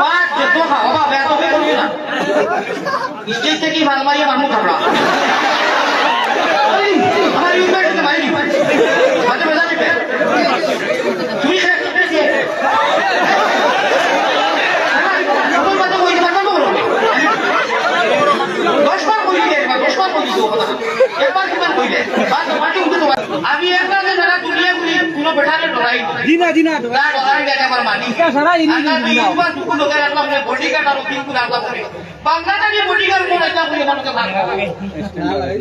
বাদ যত খাওয়া বা বেয়া তো বেয়া করিও না স্টেজ থেকে মাল মারিয়ে মানুষ খাবলা আমার ইউনিভার্সিটি মারি মাঝে বেজা দিবে তুমি খেয়ে খেয়ে সকল কথা কইতে পারবা তো বলো দশ বার কইলে একবার দশ বার কইলি তো কথা একবার কিমান কইলে বাদ মাটি উঠে তোমার আমি একবার যে যারা দুনিয়া ঘুরি কোনো বেঠারে দিনা দিনা। না ডরাই দেখে আমার মানি। সারা দিনা। দিনা একবার টুকু লোকে রাখলাম না বডি তিন কুল রাখলাম। করে বাংলাদেশি গার্ড কোন একটা বলে মানুষকে ভাঙা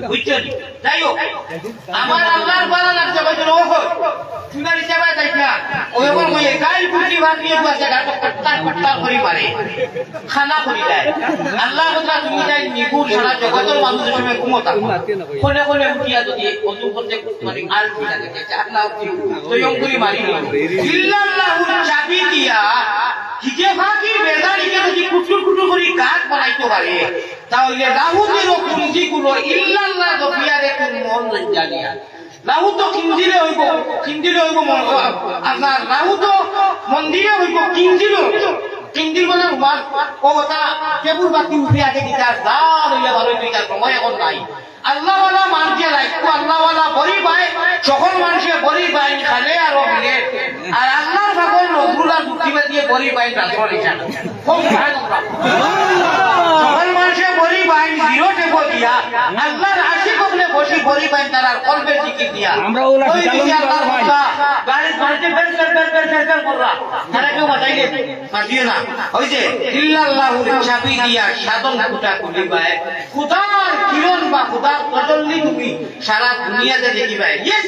বুঝছেন? যাই হোক, আমার আল্লাহর বালা লাগছে কইছো ও চুনার হিসাবে না? ওই এখন কইয়ে গাই পুটি ভাত নিয়ে বসে কট্টার কট্টার করি মারে খানা করি দেয়। আল্লাহ কথা তুমি যাই নিগুর সারা জগতের মানুষের সময় ঘুমোতা কোনে কোনে উঠিয়া যদি অজু করতে মানে আর কি লাগে আল্লাহ তৈয়ম করি মারি। ইল্লাল্লাহু চাবি দিয়া হিজে ফাঁকি বেদারিকে যদি কুটুর কুটুর করি গাছ বানাইতে পারে? তাহলে রাহুদেরও কুঞ্জি গুলো ইল্লাল্লাহ দফিয়ারে কোন মন জানিয়া। রাহু তো কিঞ্জিরে হইব কিঞ্জিরে হইব আপনার রাহু তো মন্দিরে হইব কিঞ্জিরে কিঞ্জির বলে ও তা কেবুল বাতি উঠে আগে দিতে আর যা হইলে ভালো তার সময় এখন নাই। আল্লাহওয়ালা মানকে লাগতো আল্লাহওয়ালা বড়ি পায় সকল মানুষে বড়ি পায় খালে আর মিলে আর আল্লাহর সকল নজরুল আর বুদ্ধিমা দিয়ে বড়ি পায় ট্রান্সফার হিসাবে খুব সুবহানাল্লাহ। সকল মানুষে বড়ি পায় জিরো টেপো দিয়া আল্লাহর আশি কবলে বসি বড়ি তারা কলবে টিকিট দিয়া আমরা ওলা ওই খিচালন দিকে দিবার আল্লাহর ভাই। বান্দা গাড়ি গাড়িতে বের বের বের বের বের বের করলা তারা কেউ বাঁচাইলে বাঁচিয়ে না। ওই যে ইল্লাল্লাহু চাবি দিয়া সাধন কুটা কুটি পায়। খুদার কিরণ বা খুদার তজল্লি তুমি সারা দুনিয়াতে দেখিবাই ইয়েস!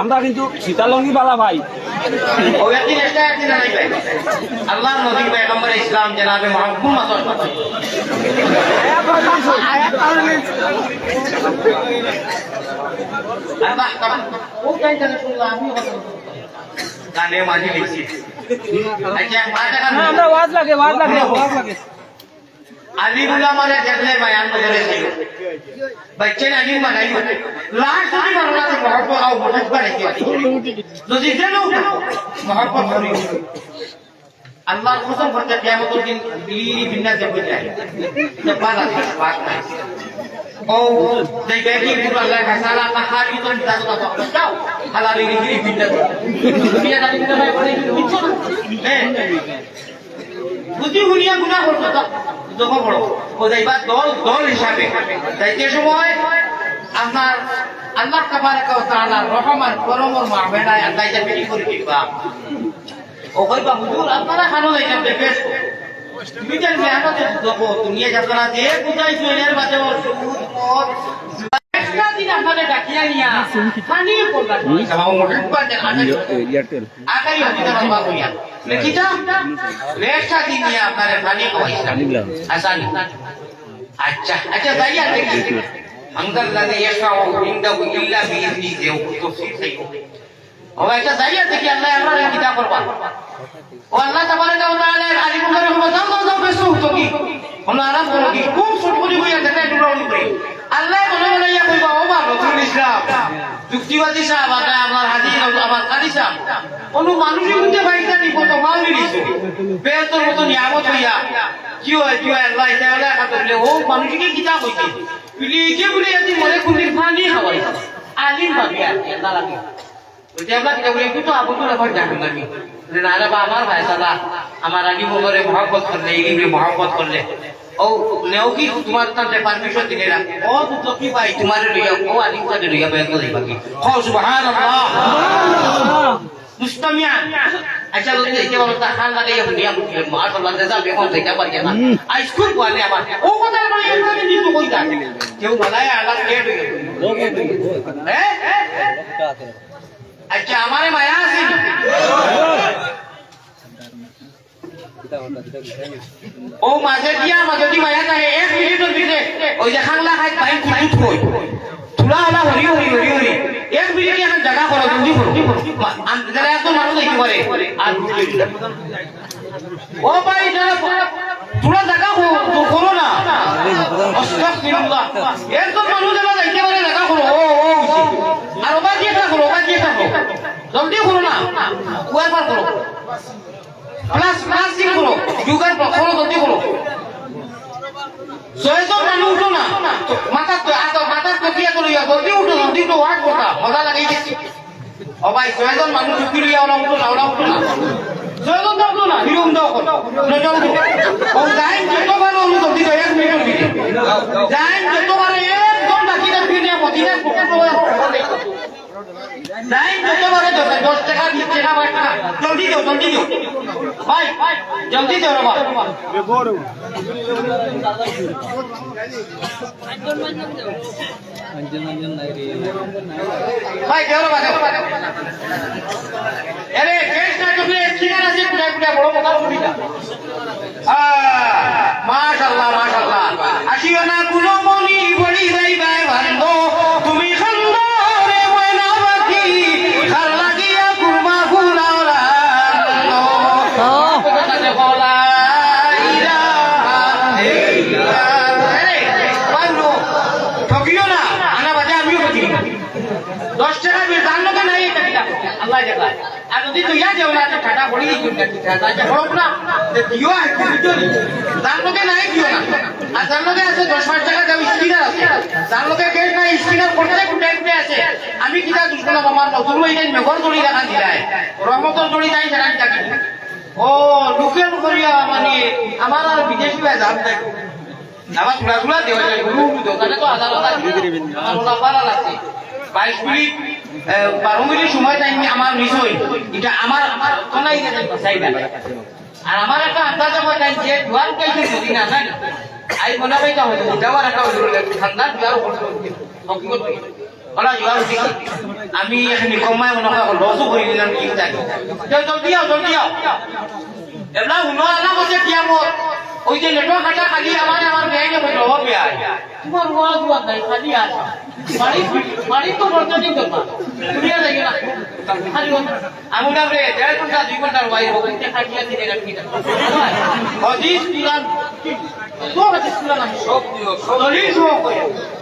আমরা কিন্তু সীতালঙ্গি বালা ভাই। আল্লাহ নবী পয়গম্বর ইসলাম জনাবে গানে মাঝে লিখছি আচ্ছা আমরা ওয়াজ লাগে ওয়াজ লাগে ওয়াজ লাগে। علی بولا مالا جنرے بیان مدرے سے بچے نے علی بولا ہی لاز تو نہیں مرونا تھی محبت پر آؤ بہت بڑھ رہی تھی تو دیتے لو محبت پر آؤ اللہ خوصم فرطہ کیا ہوتا ہے بیلی بھی نہ زبن جائے جب بات آتا ہے بات آتا ہے Oh, যদি শুনিয়া গুণা করব যখন বড় ও যাইবা দল দল হিসাবে। যাইতে সময় আপনার আল্লাহ করমর আল্লাহ করে দিবা। আপনারা খানো তুমি যার মেহনতে দেখো যে বুঝাইছো, এর দিন আপনাদের ডাকিয়া নিয়া পানি করবা। সবাই মোটর পাতে আগে এয়ারটেল আকাই হতে পারবা কইয়া। লেখিতা? লেখা দিন নিয়ে আপনারে পানি খাওয়াইছিলাম আসানি আচ্ছা আচ্ছা যাইয়া দেখি। ইল্লা দেও তফসীর সেই ও আচ্ছা যাইয়া দেখি আল্লাহ আপনারে কিতা করবা। ও আল্লাহ তাবারাকা ওয়া তাআলা আলিম করে দাও দাও দাও বেসু তো কি? হলো আরাম করো কি? কোন ছোট করে হইয়া দেখা একটু রাউন্ড করে। আল্লাহ মনে মনে ইয়া কইবা ও বা নজরুল ইসলাম। যুক্তিবাদী সাহেব আর আমার হাজি আমার কারি সাহেব। কোনো মানুষই বুঝতে পারিস না কত মাউলি দিছো বেতর মতো নিয়ামত হইয়া কি হয় কি হয় আল্লাহ এটা হলে একা করলে ও মানুষকে হইছে। বলি কে বলে এত মনে খুলি পানি খাওয়াই আলিম ভাবি আর কি আল্লাহ লাগে। ওইটা আমরা কিতাব বলে তো আবুল আবার জানেন আমি যে না রে বা আমার ভাই সাদা আমার আলী বগরে মহব্বত করলে ইলিমে মহব্বত করলে। ও নেও কি তোমার তাতে পারমিশন দিলে না ও তো তো কি ভাই তোমার লইয়া ও আলিম সাথে লইয়া বের করে দিবা কি ও সুবহানাল্লাহ মুস্তামিয়ান আচ্ছা লোকে দেখতে বলো তা খান লাগে দুনিয়া মুখে মার বলা দে যাবে কোন থেকে পারি না আই স্কুল কোয়ালে আবার ও কথা মানে এখানে দিছো কই দা কেউ বলায় আলাদা কে হ্যাঁ আচ্ছা আমারে মায়া ও মাঝে দিয়া মাঝে দি মায়া থাকে এক মিনিটের ভিতরে ওই যে খাংলা খাই পাই কুতুত কই তুলা হলা হরি হরি হরি হরি এক মিনিটে এখন জায়গা করো জলদি করো যারা এত মানুষ দেখতে পারে আর ও ভাই যারা তুলা জায়গা করো না। আস্তাগফিরুল্লাহ একজন মানুষ যারা যাইতে পারে জায়গা করো ও ও। আর ওবা দিয়ে থাকো ওবা দিয়ে থাকো জলদি করো না। কুয়ার পার করো প্লাস প্লাস দিন করো যুগের প্রথম গতি করো ছয়জন মানুষ উঠো না। মাথা মাথা তকিয়া করো ইয়া জলদি উঠো জলদি উঠো ওয়াট করতা মজা লাগাই গেছি। ও ভাই, ছয়জন মানুষ উঠি লইয়া ওরা উঠো না ওরা উঠো না। ছয়জন তো উঠো না হিরুম দাও করো উঠো। ও যাই যত পারো আমি জলদি দাও এক মিনিটের ভিতরে যাই যত পারো একদম বাকি না মদিনা কোটা যাই জলদি দিও জলদি দিও ভাই জলদি দিও রে ভাই ভাই দেও রে ভাই। আরে কেস না তুমি কিনার আছে কুড়ায় কুড়ায় বড় কথা বলিটা মাশাল্লাহ আল্লাহ জানা আর ইয়া আছে দশ পাঁচ টাকা দাম স্কিনার আছে তার লোকে কেস নাই স্কিনার করতে আছে আমি কিটা দুষ্কর্ম আমার নতুন মেঘর দড়ি দেখা দিলাই রহমতর দড়ি নাই সেটা কিটা কি ও লুকেন করিয়া মানে আমার আর বিদেশি দাম দেয় বাইশ মিনিট বারো মিনিট সময় টাইম আমার মিস হই এটা আমার আমার কোনাই গেছে চাই না আর আমার একটা আন্দাজ হয় টাইম যে দুয়ার কাইছে যদি না জানি আই মনে হয় তা হলো যাওয়ার একটা ঠান্ডা দুয়ার উঠি আমি এখন কমাই মনে হয় লসও করে দিলাম, কি জানি। জলদি আও জলদি আও এবার শুনো আলা বসে কিয়ামত ওই যে নেটওয়ার্ক কাটা খালি আমার আমার না বলল হবে আর তোমার ওয়া দুয়া নাই খালি আর বাড়ি বাড়ি তো তো মা তুমি আর লাগে না। খালি আমি না রে দেড় ঘণ্টা দুই ঘণ্টার বাইরে হবে। তে খালি আছে রে রাখি হদিস কুরআন। তো হদিস কুরআন সব দিও সব দলিল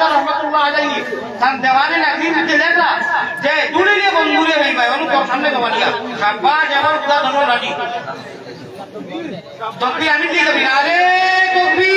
তার রহমতুল্লাহ আলাইহি তার দেওয়ানে নাকি দিতে লেখা যে দুলিলে বন্ধুরে হই ভাই অনু সামনে দেওয়ানিয়া সাব্বা যেমন খুদা ধনো তকবি আমি দিয়ে দেবি আরে তকবি